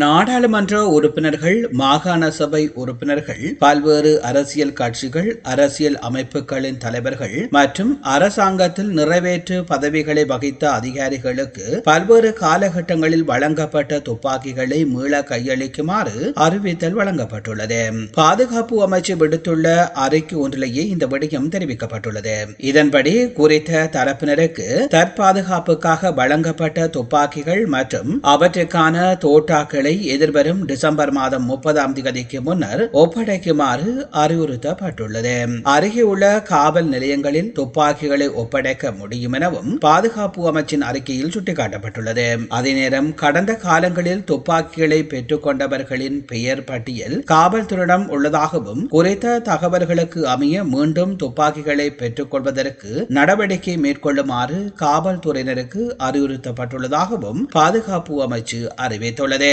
நாடாளுமன்ற உறுப்பினர்கள் மாகாண சபை உறுப்பினர்கள் பல்வேறு அரசியல் கட்சிகள் அரசியல் அமைப்புகளின் தலைவர்கள் மற்றும் அரசாங்கத்தில் நிறைவேற்று பதவிகளை வகித்த அதிகாரிகளுக்கு பல்வேறு காலகட்டங்களில் வழங்கப்பட்ட துப்பாக்கிகளை மீள கையளிக்குமாறு அறிவித்தல் வழங்கப்பட்டுள்ளது. பாதுகாப்பு அமைச்சு விடுத்துள்ள அறிக்கை ஒன்றிலேயே இந்த விடயம் தெரிவிக்கப்பட்டுள்ளது. இதன்படி குறித்த தரப்பினருக்கு தற்பாதுகாப்புக்காக வழங்கப்பட்ட துப்பாக்கிகள் மற்றும் அவற்றுக்கான தோட்டாக்கள் பணிகளை எதிர்வரும் டிசம்பர் மாதம் முப்பதாம் தேதிக்கு முன்னர் ஒப்படைக்குமாறு அறிவுறுத்தப்பட்டுள்ளது. அருகே உள்ள காவல் நிலையங்களில் துப்பாக்கிகளை ஒப்படைக்க முடியும் எனவும் பாதுகாப்பு அமைச்சின் அறிக்கையில் சுட்டிக்காட்டப்பட்டுள்ளது. அதே நேரம் கடந்த காலங்களில் துப்பாக்கிகளை பெற்றுக் கொண்டவர்களின் பெயர் பட்டியல் காவல்துறையிடம் உள்ளதாகவும் குறித்த தகவல்களுக்கு அமைய மீண்டும் துப்பாக்கிகளை பெற்றுக் கொள்வதற்கு நடவடிக்கை மேற்கொள்ளுமாறு காவல்துறையினருக்கு அறிவுறுத்தப்பட்டுள்ளதாகவும் பாதுகாப்பு அமைச்சு அறிவித்துள்ளது.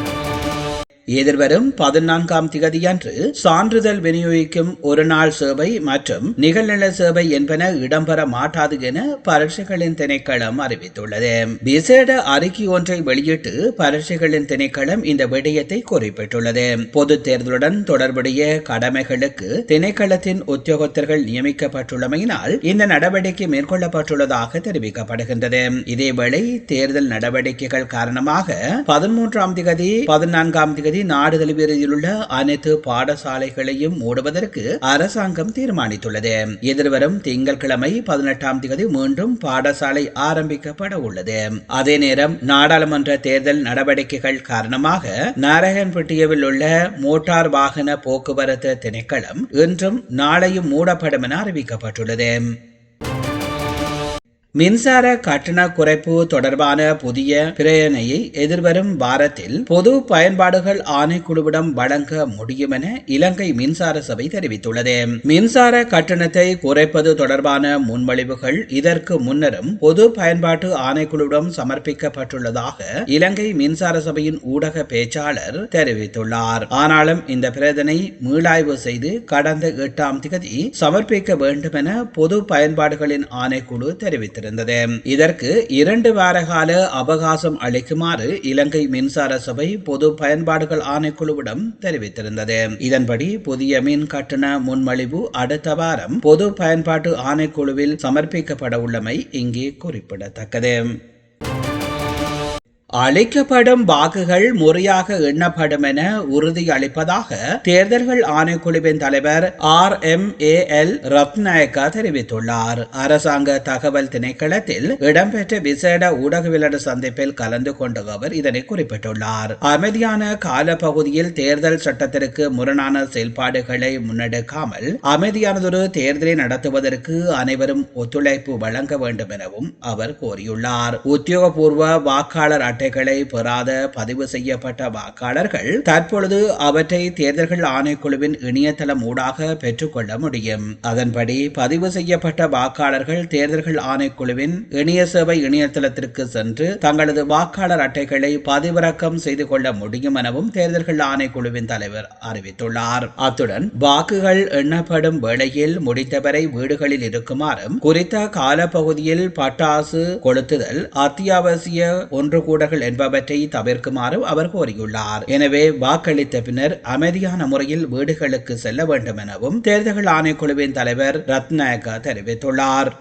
எதிர்வரும் பதினான்காம் திகதியன்று சான்றிதழ் விநியோகிக்கும் ஒரு நாள் சேவை மற்றும் நிகழ்நில சேவை என்பன இடம்பெற மாட்டாது என பரீட்சைகளின் திணைக்களம் அறிவித்துள்ளது. விசேட அறிக்கை ஒன்றை வெளியிட்டு பரீட்சைகளின் திணைக்களம் இந்த விடயத்தை குறிப்பிட்டுள்ளது. பொது தேர்தலுடன் தொடர்புடைய கடமைகளுக்கு திணைக்களத்தின் உத்தியோகத்தர்கள் நியமிக்கப்பட்டுள்ளமையினால் இந்த நடவடிக்கை மேற்கொள்ளப்பட்டுள்ளதாக தெரிவிக்கப்படுகின்றது. இதேவேளை தேர்தல் நடவடிக்கைகள் காரணமாக பதிமூன்றாம் திகதி பதினான்காம் திகதி நாடு தழுவியதில் உள்ள அனைத்து பாடசாலைகளையும் மூடுவதற்கு அரசாங்கம் தீர்மானித்துள்ளது. எதிர்வரும் திங்கட்கிழமை பதினெட்டாம் தேதி மீண்டும் பாடசாலை ஆரம்பிக்கப்பட உள்ளது. அதே நேரம் நாடாளுமன்ற தேர்தல் நடவடிக்கைகள் காரணமாக நாராயண்பட்டியவில் உள்ள மோட்டார் வாகன போக்குவரத்து திணைக்களம் இன்றும் நாளையும் மூடப்படும் என அறிவிக்கப்பட்டுள்ளது. மின்சார கட்டண குறைப்பு தொடர்பான புதிய பிரேரணையை எதிர்வரும் வாரத்தில் பொது பயன்பாடுகள் ஆணைக்குழுவிடம் வழங்க முடியும் என இலங்கை மின்சார சபை தெரிவித்துள்ளது. மின்சார கட்டணத்தை குறைப்பது தொடர்பான முன்மொழிவுகள் இதற்கு முன்னரும் பொது பயன்பாட்டு ஆணைக்குழுவிடம் சமர்ப்பிக்கப்பட்டுள்ளதாக இலங்கை மின்சார சபையின் ஊடக பேச்சாளர் தெரிவித்துள்ளார். ஆனாலும் இந்த பிரேதனை மீளாய்வு செய்து கடந்த எட்டாம் திகதி சமர்ப்பிக்க வேண்டும் என பொது பயன்பாடுகளின் ஆணைக்குழு தெரிவித்தது தெரிவித்திருந்தது இதற்கு இரண்டு வார கால அவகாசம் அளிக்குமாறு இலங்கை மின்சார சபை பொது பயன்பாடுகள் ஆணைக்குழுவிடம் தெரிவித்திருந்தது. இதன்படி புதிய மின் கட்டண முன்மொழிவு அடுத்த வாரம் பொது பயன்பாட்டு ஆணைக்குழுவில் சமர்ப்பிக்கப்பட உள்ளமை இங்கே குறிப்பிடத்தக்கது. அளிக்கப்படும் வாக்குகள் முறையாக எண்ணப்படும் என உறுதியளிப்பதாக தேர்தல்கள் ஆணைக்குழுவின் தலைவர் R M A L Ratnayake தெரிவித்துள்ளார். அரசாங்க தகவல் திணைக்களத்தில் இடம்பெற்ற விசேட ஊடகவியலாளர் சந்திப்பில் கலந்து கொண்ட அவர் இதனை குறிப்பிட்டுள்ளார். அமைதியான காலப்பகுதியில் தேர்தல் சட்டத்திற்கு முரணான செயல்பாடுகளை முன்னெடுக்காமல் அமைதியானதொரு தேர்தலை நடத்துவதற்கு அனைவரும் ஒத்துழைப்பு வழங்க வேண்டும் எனவும் அவர் கோரியுள்ளார். உத்தியோகபூர்வ வாக்காளர் அட்டைகளை பெறாத பதிவு செய்யப்பட்ட வாக்காளர்கள் தற்பொழுது அவற்றை தேர்தல்கள் ஆணைக்குழுவின் இணையதளம் ஊடாக பெற்றுக்கொள்ள முடியும். அதன்படி பதிவு செய்யப்பட்ட வாக்காளர்கள் தேர்தல்கள் ஆணைக்குழுவின் இணைய சேவை இணையதளத்திற்கு சென்று தங்களது வாக்காளர் அட்டைகளை பதிவிறக்கம் செய்து கொள்ள முடியும் எனவும் தேர்தல்கள் ஆணைக்குழுவின் தலைவர் அறிவித்துள்ளார். அத்துடன் வாக்குகள் எண்ணப்படும் வேளையில் முடித்தவரை வீடுகளில் இருக்குமாறும் குறித்த காலப்பகுதியில் பட்டாசு கொளுத்துதல் அத்தியாவசிய ஒன்று கூட ஊடகங்கள் என்பவற்றை தவிர்க்குமாறு அவர் கோரியுள்ளார். எனவே வாக்களித்த பின்னர் அமைதியான முறையில் வீடுகளுக்கு செல்ல வேண்டும் எனவும் தேர்தல்கள் ஆணைக்குழுவின் தலைவர் ரத்நாயக்கா தெரிவித்துள்ளார்.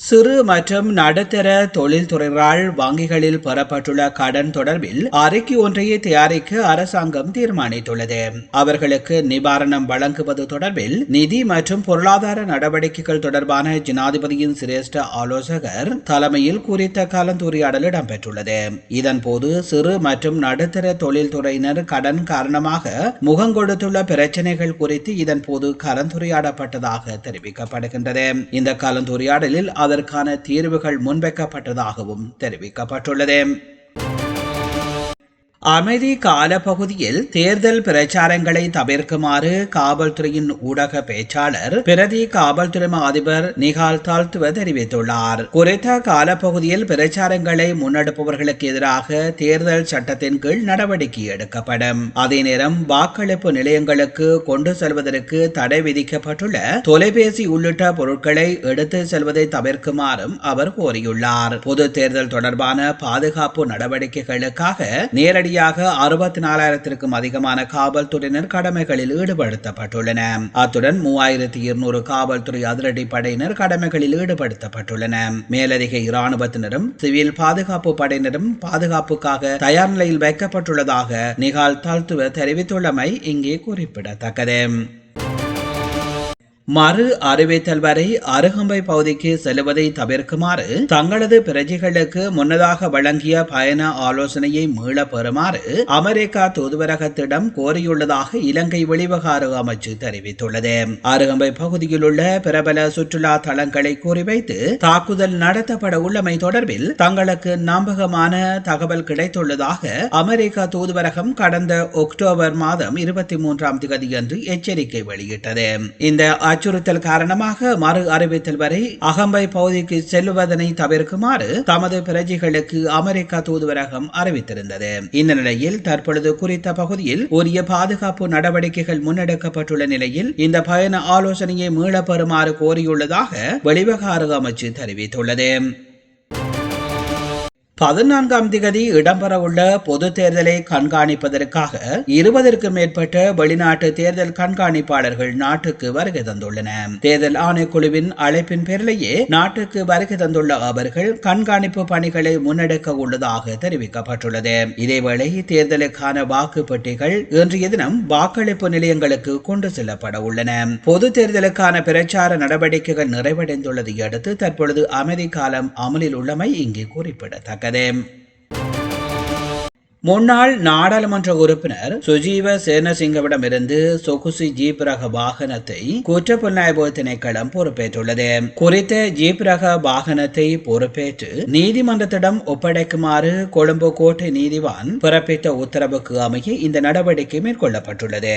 சிறு மற்றும் நடுத்தர தொழில்துறைகளால் வங்கிகளில் பெறப்பட்டுள்ள கடன் தொடர்பில் அறிக்கை ஒன்றையை தயாரிக்க அரசாங்கம் தீர்மானித்துள்ளது. அவர்களுக்கு நிவாரணம் வழங்குவது தொடர்பில் நிதி மற்றும் பொருளாதார நடவடிக்கைகள் தொடர்பான ஜனாதிபதியின் சிரேஷ்ட ஆலோசகர் தலைமையில் குறித்த கலந்துரையாடல் இடம்பெற்றுள்ளது. இதன்போது சிறு மற்றும் நடுத்தர தொழில்துறையினர் கடன் காரணமாக முகங்கொடுத்துள்ள பிரச்சனைகள் குறித்து இதன்போது கலந்துரையாடப்பட்டதாக தெரிவிக்கப்படுகின்றது. இந்த கலந்துரையாடலில் அதற்கான தீர்வுகள் முன்வைக்கப்பட்டதாகவும் தெரிவிக்கப்பட்டுள்ளது. அமைதி காலப்பகுதியில் தேர்தல் பிரச்சாரங்களை தவிர்க்குமாறு காவல்துறையின் ஊடக பேச்சாளர் பிரதி காவல்துறை அதிபர் நிகால் தால்துவ தெரிவித்துள்ளார். குறித்த காலப்பகுதியில் பிரச்சாரங்களை முன்னெடுப்பவர்களுக்கு எதிராக தேர்தல் சட்டத்தின் கீழ் நடவடிக்கை எடுக்கப்படும். அதே நேரம் வாக்களிப்பு நிலையங்களுக்கு கொண்டு செல்வதற்கு தடை விதிக்கப்பட்டுள்ள தொலைபேசி உள்ளிட்ட பொருட்களை எடுத்து செல்வதை தவிர்க்குமாறும் அவர் கோரியுள்ளார். பொது தேர்தல் தொடர்பான பாதுகாப்பு நடவடிக்கைகளுக்காக நேரடி நேரடியாக அறுபத்தி நாலாயிரத்திற்கும் அதிகமான காவல்துறையினர் கடமைகளில் ஈடுபடுத்தப்பட்டுள்ளன. அத்துடன் மூவாயிரத்தி இருநூறு காவல்துறை அதிரடி படையினர் கடமைகளில் ஈடுபடுத்தப்பட்டுள்ளன. மேலதிக இராணுவத்தினரும் சிவில் பாதுகாப்பு படையினரும் பாதுகாப்புக்காக தயார் நிலையில் வைக்கப்பட்டுள்ளதாக நிகால் தாழ்த்துவ தெரிவித்துள்ளமை இங்கே குறிப்பிடத்தக்கது. மறு அறிவித்தல் வரை அருகம்பை பகுதிக்கு செல்வதை தவிர்க்குமாறு தங்களது பிரஜைகளுக்கு முன்னதாக வழங்கிய பயண ஆலோசனையை மீள பெறுமாறு அமெரிக்கா தூதுவரகத்திடம் கோரியுள்ளதாக இலங்கை வெளிவகார அமைச்சு தெரிவித்துள்ளது. அருகம்பை பகுதியில் உள்ள பிரபல சுற்றுலா தளங்களை குறிவைத்து தாக்குதல் நடத்தப்பட உள்ளமை தொடர்பில் தங்களுக்கு நம்பகமான தகவல் கிடைத்துள்ளதாக அமெரிக்கா தூதுவரகம் கடந்த அக்டோபர் மாதம் இருபத்தி மூன்றாம் தேதியன்று எச்சரிக்கை வெளியிட்டது. இந்த அச்சுறுத்தல் காரணமாக மறு அறிவித்தல் வரை அகம்பை பகுதிக்கு செல்லுவதனை தவிர்க்குமாறு தமது பிரஜைகளுக்கு அமெரிக்கா தூதுவரகம் அறிவித்திருந்தது. இந்த நிலையில் தற்பொழுது குறித்த பகுதியில் உரிய பாதுகாப்பு நடவடிக்கைகள் முன்னெடுக்கப்பட்டுள்ள நிலையில் இந்த பயண ஆலோசனையை மீளப்பெறுமாறு கோரியுள்ளதாக வெளிவகார அமைச்சு தெரிவித்துள்ளது. பதினான்காம் திகதி இடம்பெறவுள்ள பொது தேர்தலை கண்காணிப்பதற்காக இருபதற்கும் மேற்பட்ட வெளிநாட்டு தேர்தல் கண்காணிப்பாளர்கள் நாட்டுக்கு வருகை தந்துள்ளனர் தேர்தல் ஆணைக்குழுவின் அழைப்பின் பேரிலேயே நாட்டுக்கு வருகை தந்துள்ள அவர்கள் கண்காணிப்பு பணிகளை முன்னெடுக்க உள்ளதாக தெரிவிக்கப்பட்டுள்ளது. இதேவேளை தேர்தலுக்கான வாக்கு பெட்டிகள் இன்றைய தினம் வாக்களிப்பு நிலையங்களுக்கு கொண்டு செல்லப்பட உள்ளன. பொது தேர்தலுக்கான பிரச்சார நடவடிக்கைகள் நிறைவடைந்துள்ளதை அடுத்து தற்பொழுது அமைதி காலம் அமலில் உள்ளமை இங்கு குறிப்பிடத்தக்கது. முன்னாள் நாடாளுமன்ற உறுப்பினர் சுஜீவ சேனசிங்கவிடமிருந்து சொகுசு ஜீப் ரக வாகனத்தை குற்றப்புலனாய்வு திணைக்களம் பொறுப்பேற்றுள்ளது. குறித்த ஜீப் ரக வாகனத்தை பொறுப்பேற்று நீதிமன்றத்திடம் ஒப்படைக்குமாறு கொழும்பு கோட்டை நீதிவான் பிறப்பித்த உத்தரவுக்கு அமைய இந்த நடவடிக்கை மேற்கொள்ளப்பட்டுள்ளது.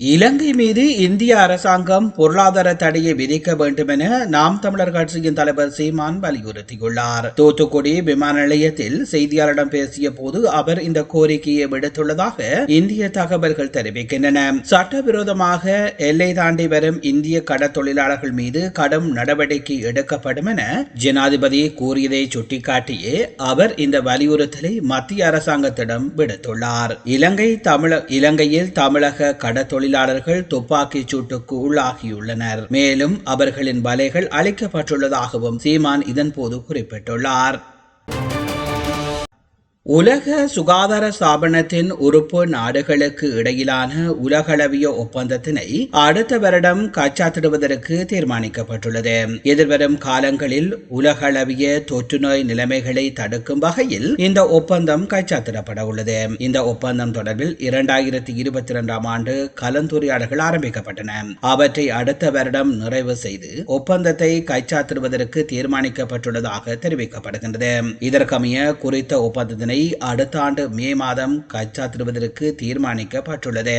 இலங்கை மீது இந்திய அரசாங்கம் பொருளாதார தடையை விதிக்க வேண்டும் என நாம் தமிழர் கட்சியின் தலைவர் சீமான் வலியுறுத்தியுள்ளார். தூத்துக்குடி விமான நிலையத்தில் செய்தியாளரிடம் பேசிய போது அவர் இந்த கோரிக்கையை விடுத்துள்ளதாக இந்திய தகவல்கள் தெரிவிக்கின்றன. சட்டவிரோதமாக எல்லை தாண்டி வரும் இந்திய கட தொழிலாளர்கள் மீது கடும் நடவடிக்கை எடுக்கப்படும் என ஜனாதிபதி கூறியதை சுட்டிக்காட்டியே அவர் இந்த வலியுறுத்தலை மத்திய அரசாங்கத்திடம் விடுத்துள்ளார். இலங்கை தமிழ இலங்கையில் தமிழக கடத்தொழில் தொழிலாளர்கள் துப்பாக்கிச் சூட்டுக்கு உள்ளாகியுள்ளனர். மேலும் அவர்களின் வலைகள் அழிக்கப்பட்டுள்ளதாகவும் சீமான் இதன்போது குறிப்பிட்டுள்ளார். உலக சுகாதார ஸ்தாபனத்தின் உறுப்பு நாடுகளுக்கு இடையிலான உலகளவிய ஒப்பந்தத்தினை அடுத்த வருடம் கச்சாத்திடுவதற்கு தீர்மானிக்கப்பட்டுள்ளது. எதிர்வரும் காலங்களில் உலகளவிய தொற்றுநோய் நிலைமைகளை தடுக்கும் வகையில் இந்த ஒப்பந்தம் கச்சாத்திடப்பட உள்ளது இந்த ஒப்பந்தம் தொடர்பில் இரண்டாயிரத்தி இருபத்தி இரண்டாம் ஆண்டு கலந்துரையாடல்கள் ஆரம்பிக்கப்பட்டன. அவற்றை அடுத்த வருடம் நிறைவு செய்து ஒப்பந்தத்தை கைச்சாத்திடுவதற்கு தீர்மானிக்கப்பட்டுள்ளதாக தெரிவிக்கப்படுகின்றது. இதற்கமைய குறித்த ஒப்பந்தத்தினை அடுத்த ஆண்டு மே மாதம் கச்சாத்திடுவதற்கு தீர்மானிக்கப்பட்டுள்ளது.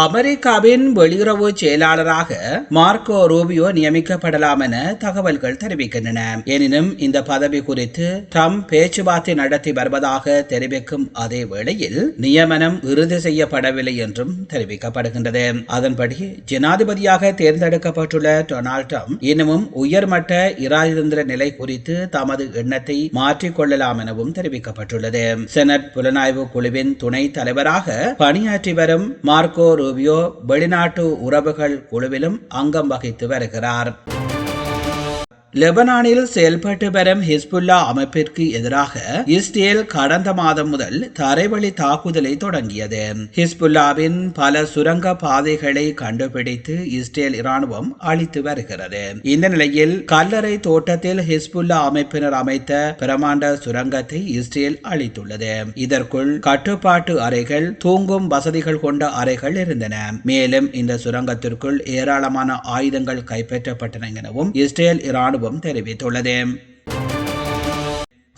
அமெரிக்காவின் வெளியுறவு செயலாளராக மார்க்கோ ரூபியோ நியமிக்கப்படலாம் என தகவல்கள் தெரிவிக்கின்றன. எனினும் இந்த பதவி குறித்து ட்ரம்ப் பேச்சுவார்த்தை நடத்தி வருவதாக தெரிவிக்கும் அதே வேளையில் நியமனம் இறுதி செய்யப்படவில்லை என்றும் தெரிவிக்கப்படுகின்றது. அதன்படி ஜனாதிபதியாக தேர்ந்தெடுக்கப்பட்டுள்ள டொனால்ட் ட்ரம்ப் இன்னமும் உயர்மட்ட இராஜதந்திர நிலை குறித்து தமது எண்ணத்தை மாற்றிக்கொள்ளலாம் எனவும் தெரிவிக்கப்பட்டுள்ளது. செனட் புலனாய்வு குழுவின் துணைத் தலைவராக பணியாற்றி வரும் மார்க்கோ ரூபியோ வெளிநாட்டு உறவுகள் குழுவிலும் அங்கம் வகித்து வருகிறார். லெபனானில் செயல்பட்டு வரும் ஹிஸ்புல்லா அமைப்பிற்கு எதிராக இஸ்ரேல் கடந்த மாதம் முதல் தரைவழி தாக்குதலை தொடங்கியது. ஹிஸ்புல்லாவின் பல சுரங்க பாதைகளை கண்டுபிடித்து இஸ்ரேல் இராணுவம் அளித்து வருகிறது. இந்த நிலையில் கல்லறை தோட்டத்தில் ஹிஸ்புல்லா அமைப்பினர் அமைத்த பிரமாண்ட சுரங்கத்தை இஸ்ரேல் அளித்துள்ளது இதற்குள் கட்டுப்பாட்டு அறைகள் தூங்கும் வசதிகள் கொண்ட அறைகள் இருந்தன. மேலும் இந்த சுரங்கத்திற்குள் ஏராளமான ஆயுதங்கள் கைப்பற்றப்பட்டன எனவும் இஸ்ரேல் இராணுவம் தெரிவித்துள்ளது.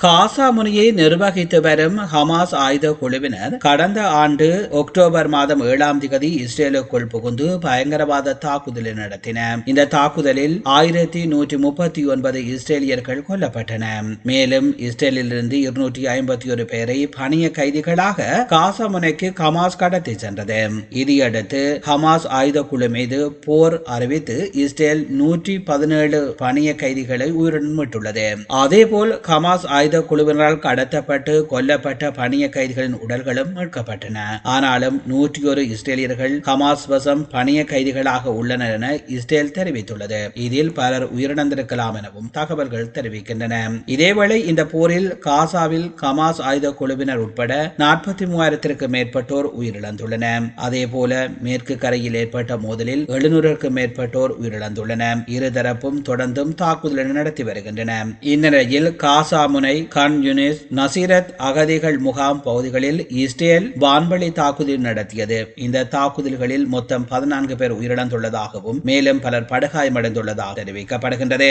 காசா முனையை நிர்வகித்து வரும் ஹமாஸ் ஆயுத குழுவினர் கடந்த ஆண்டு அக்டோபர் மாதம் ஏழாம் திகதி இஸ்ரேலுக்குள் புகுந்து பயங்கரவாத தாக்குதலை நடத்தின இந்த தாக்குதலில் ஆயிரத்தி நூற்றி முப்பத்தி ஒன்பது இஸ்ரேலியர்கள் கொல்லப்பட்டன. மேலும் இஸ்ரேலிலிருந்து இருநூற்றி ஐம்பத்தி ஒரு பேரை பணிய கைதிகளாக காசா முனைக்கு ஹமாஸ் கடத்தி சென்றது. இதையடுத்து ஹமாஸ் ஆயுத குழு மீது போர் அறிவித்து இஸ்ரேல் நூற்றி பதினேழு பணிய கைதிகளை உயிருடன் அதேபோல் ஹமாஸ் ஆயுத குழுவினரால் கடத்தப்பட்டு கொல்லப்பட்ட பணிய கைதிகளின் உடல்களும் மீட்கப்பட்டன. ஆனாலும் நூற்றி ஒரு இஸ்ரேலியர்கள் ஹமாஸ் வசம் பணிய கைதிகளாக உள்ளனர் என இஸ்ரேல் தெரிவித்துள்ளது. இதில் பலர் உயிரிழந்திருக்கலாம் எனவும் தகவல்கள் தெரிவிக்கின்றன. இதேவேளை இந்த போரில் காசாவில் ஹமாஸ் ஆயுத குழுவினர் உட்பட நாற்பத்தி மூவாயிரத்திற்கு மேற்பட்டோர் உயிரிழந்துள்ளனர் அதேபோல மேற்கு கரையில் ஏற்பட்ட மோதலில் எழுநூறுக்கும் மேற்பட்டோர் உயிரிழந்துள்ளனர். இருதரப்பும் தொடர்ந்தும் தாக்குதலை நடத்தி வருகின்றன. இந்நிலையில் காசா முனை கான்யூனிஸ் நசீரத் அகதிகள் முகாம் பகுதிகளில் இஸ்ரேல் வான்வழி தாக்குதல் நடத்தியது. இந்த தாக்குதல்களில் மொத்தம் பதினான்கு பேர் உயிரிழந்துள்ளதாகவும் மேலும் பலர் படுகாயமடைந்துள்ளதாக தெரிவிக்கப்படுகின்றது.